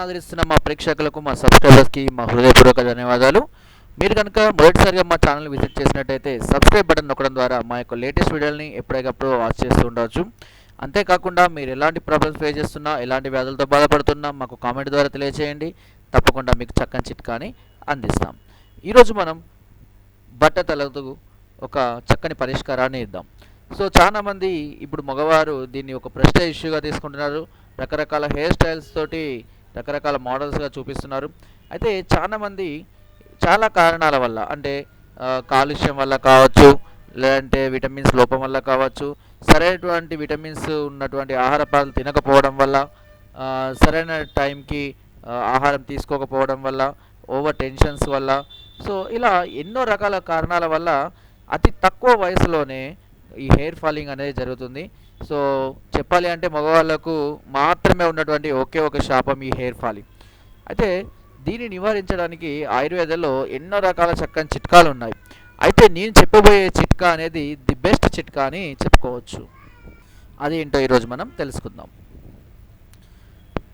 ఆదరిస్తున్న మా ప్రేక్షకులకు మా సబ్స్క్రైబర్స్కి మా హృదయపూర్వక ధన్యవాదాలు. మీరు కనుక మొదటిసారిగా మా ఛానల్ విజిట్ చేసినట్టయితే సబ్స్క్రైబ్ బటన్ నొక్కడం ద్వారా మా యొక్క లేటెస్ట్ వీడియోని ఎప్పటికప్పుడు వాచ్ చేస్తూ ఉండవచ్చు. అంతేకాకుండా మీరు ఎలాంటి ప్రాబ్లమ్స్ ఫేస్ చేస్తున్నా ఎలాంటి వ్యాధులతో బాధపడుతున్నా మాకు కామెంట్ ద్వారా తెలియజేయండి తప్పకుండా మీకు చక్కని చిట్కాని అందిస్తాం. ఈరోజు మనం బట్ట తలకు ఒక చక్కని పరిష్కారాన్ని ఇద్దాం. సో చాలా మంది ఇప్పుడు మగవారు దీన్ని ఒక ప్రశ్న ఇష్యూగా తీసుకుంటున్నారు. రకరకాల హెయిర్ స్టైల్స్ తోటి రకరకాల మోడల్స్గా చూపిస్తున్నారు. అయితే చాలామంది చాలా కారణాల వల్ల అంటే కాలుష్యం వల్ల కావచ్చు లేదంటే విటమిన్స్ లోపం వల్ల కావచ్చు సరైనటువంటి విటమిన్స్ ఉన్నటువంటి ఆహార పదార్థాలు తినకపోవడం వల్ల సరైన టైంకి ఆహారం తీసుకోకపోవడం వల్ల ఓవర్ టెన్షన్స్ వల్ల. సో ఇలా ఎన్నో రకాల కారణాల వల్ల అతి తక్కువ వయసులోనే ఈ హెయిర్ ఫాలింగ్ అనేది జరుగుతుంది. సో చెప్పాలి అంటే మగవాళ్ళకు మాత్రమే ఉన్నటువంటి ఒకే ఒక శాపం ఈ హెయిర్ ఫాలింగ్ అయితే దీన్ని నివారించడానికి ఆయుర్వేదంలో ఎన్నో రకాల చక్కని చిట్కాలు ఉన్నాయి. అయితే నేను చెప్పబోయే చిట్కా అనేది ది బెస్ట్ చిట్కా అని చెప్పుకోవచ్చు. అది ఏంటో ఈరోజు మనం తెలుసుకుందాం.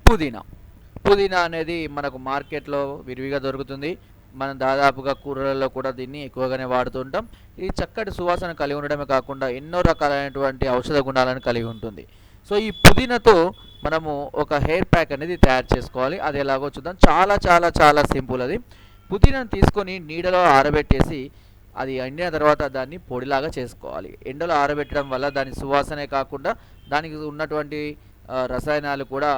పుదీనా. పుదీనా అనేది మనకు మార్కెట్లో విరివిగా దొరుకుతుంది. మనం దాదాపుగా కూరలలో కూడా దీన్ని ఎక్కువగానే వాడుతుంటాం ఇది చక్కటి సువాసన కలిగి ఉండడమే కాకుండా ఎన్నో రకాలైనటువంటి ఔషధ గుణాలను కలిగి ఉంటుంది. సో ఈ పుదీనాతో మనము ఒక హెయిర్ ప్యాక్ అనేది తయారు చేసుకోవాలి. అది ఎలాగో చూద్దాం. చాలా చాలా చాలా సింపుల్ అది. పుదీనాను తీసుకొని నీడలో ఆరబెట్టేసి అది ఎండిన తర్వాత దాన్ని పొడిలాగా చేసుకోవాలి. ఎండలో ఆరబెట్టడం వల్ల దాని సువాసనే కాకుండా దానికి ఉన్నటువంటి రసాయనాలు కూడా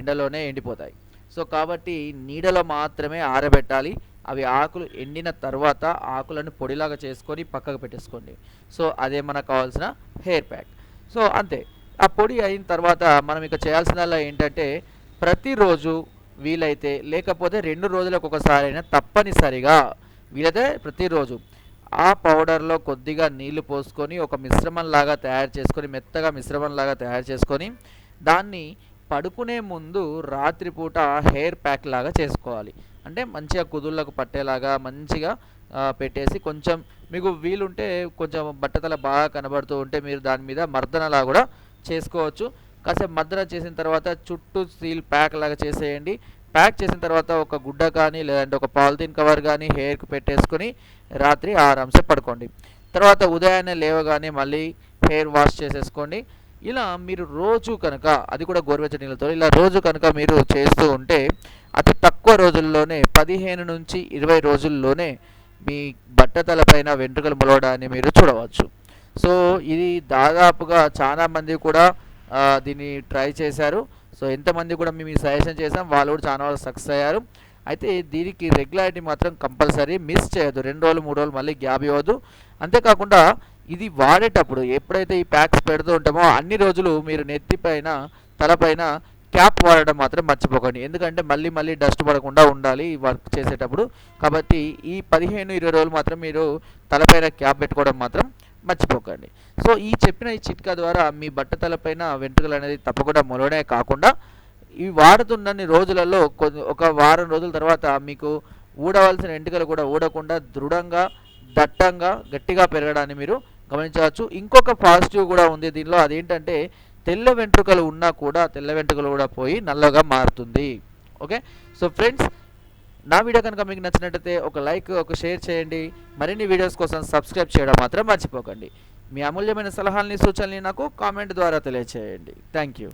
ఎండలోనే ఎండిపోతాయి. సో కాబట్టి నీడలో మాత్రమే ఆరబెట్టాలి. అవి ఆకులు ఎండిన తర్వాత ఆకులను పొడిలాగా చేసుకొని పక్కకు పెట్టేసుకోండి. సో అదే మనకు కావాల్సిన హెయిర్ ప్యాక్. సో అంతే. ఆ పొడి అయిన తర్వాత మనం ఇక చేయాల్సిందల్లా ఏంటంటే ప్రతిరోజు వీలైతే లేకపోతే రెండు రోజులకు ఒకసారైనా తప్పనిసరిగా వీలైతే ప్రతిరోజు ఆ పౌడర్లో కొద్దిగా నీళ్ళు పోసుకొని ఒక మిశ్రమంలాగా తయారు చేసుకొని మెత్తగా మిశ్రమంలాగా తయారు చేసుకొని దాన్ని పడుకునే ముందు రాత్రిపూట హెయిర్ ప్యాక్ లాగా చేసుకోవాలి. అంటే మంచిగా కుదుళ్ళకు పట్టేలాగా మంచిగా పెట్టేసి కొంచెం మీకు వీలుంటే కొంచెం బట్టతల బాగా కనబడుతూ ఉంటే మీరు దాని మీద మర్దనలా కూడా చేసుకోవచ్చు. కాసేపు మర్దన చేసిన తర్వాత చుట్టూ స్టీల్ ప్యాక్ లాగా చేసేయండి. ప్యాక్ చేసిన తర్వాత ఒక గుడ్డ కానీ లేదంటే ఒక పాలిథిన్ కవర్ కానీ హెయిర్కి పెట్టేసుకొని రాత్రి ఆరాంసే పడుకోండి. తర్వాత ఉదయాన్నే లేవగానే మళ్ళీ హెయిర్ వాష్ చేసేసుకోండి. ఇలా మీరు రోజు కనుక అది కూడా గోరువెచ్చని నీళ్ళతో ఇలా రోజు కనుక మీరు చేస్తూ ఉంటే అతి తక్కువ రోజుల్లోనే పదిహేను నుంచి ఇరవై రోజుల్లోనే మీ బట్టతల పైన వెంట్రుకలు మొలవడాన్ని మీరు చూడవచ్చు. సో ఇది దాదాపుగా చాలామంది కూడా దీన్ని ట్రై చేశారు. సో ఎంతమంది కూడా మేము సజెషన్ చేసాం వాళ్ళు కూడా చాలా వాళ్ళు సక్సెస్ అయ్యారు. అయితే దీనికి రెగ్యులారిటీ మాత్రం కంపల్సరీ మిస్ చేయొద్దు. రెండు రోజులు మూడు రోజులు మళ్ళీ గ్యాప్ ఇవ్వద్దు. అంతేకాకుండా ఇది వాడేటప్పుడు ఎప్పుడైతే ఈ ప్యాక్స్ పెడుతూ ఉంటామో అన్ని రోజులు మీరు నెత్తిపైన తలపైన క్యాప్ వాడడం మాత్రం మర్చిపోకండి. ఎందుకంటే మళ్ళీ మళ్ళీ డస్ట్ పడకుండా ఉండాలి ఈ వర్క్ చేసేటప్పుడు. కాబట్టి ఈ పదిహేను ఇరవై రోజులు మాత్రం మీరు తలపైన క్యాప్ పెట్టుకోవడం మాత్రం మర్చిపోకండి. సో ఈ చెప్పిన ఈ చిట్కా ద్వారా మీ బట్ట తలపైన వెంట్రుకలు అనేది తప్పకుండా మొలవడే కాకుండా ఇవి వాడుతున్నన్ని రోజులలో కొద్ది ఒక వారం రోజుల తర్వాత మీకు ఊడవలసిన వెంట్రుకలు కూడా ఊడకుండా దృఢంగా దట్టంగా గట్టిగా పెరగడాన్ని మీరు గమనించవచ్చు. ఇంకొక పాజిటివ్ కూడా ఉంది దీనిలో. అదేంటంటే తెల్ల వెంట్రుకలు ఉన్నా కూడా తెల్ల వెంట్రుకలు కూడా పోయి నల్లగా మారుతుంది. ఓకే? సో ఫ్రెండ్స్ నా వీడియో కనుక మీకు నచ్చినట్టయితే ఒక లైక్ ఒక షేర్ చేయండి. మరిన్ని వీడియోస్ కోసం సబ్స్క్రైబ్ చేయడం మాత్రం మర్చిపోకండి. మీ అమూల్యమైన సలహాలని సూచనల్ని నాకు కామెంట్ ద్వారా తెలియచేయండి. Thank you.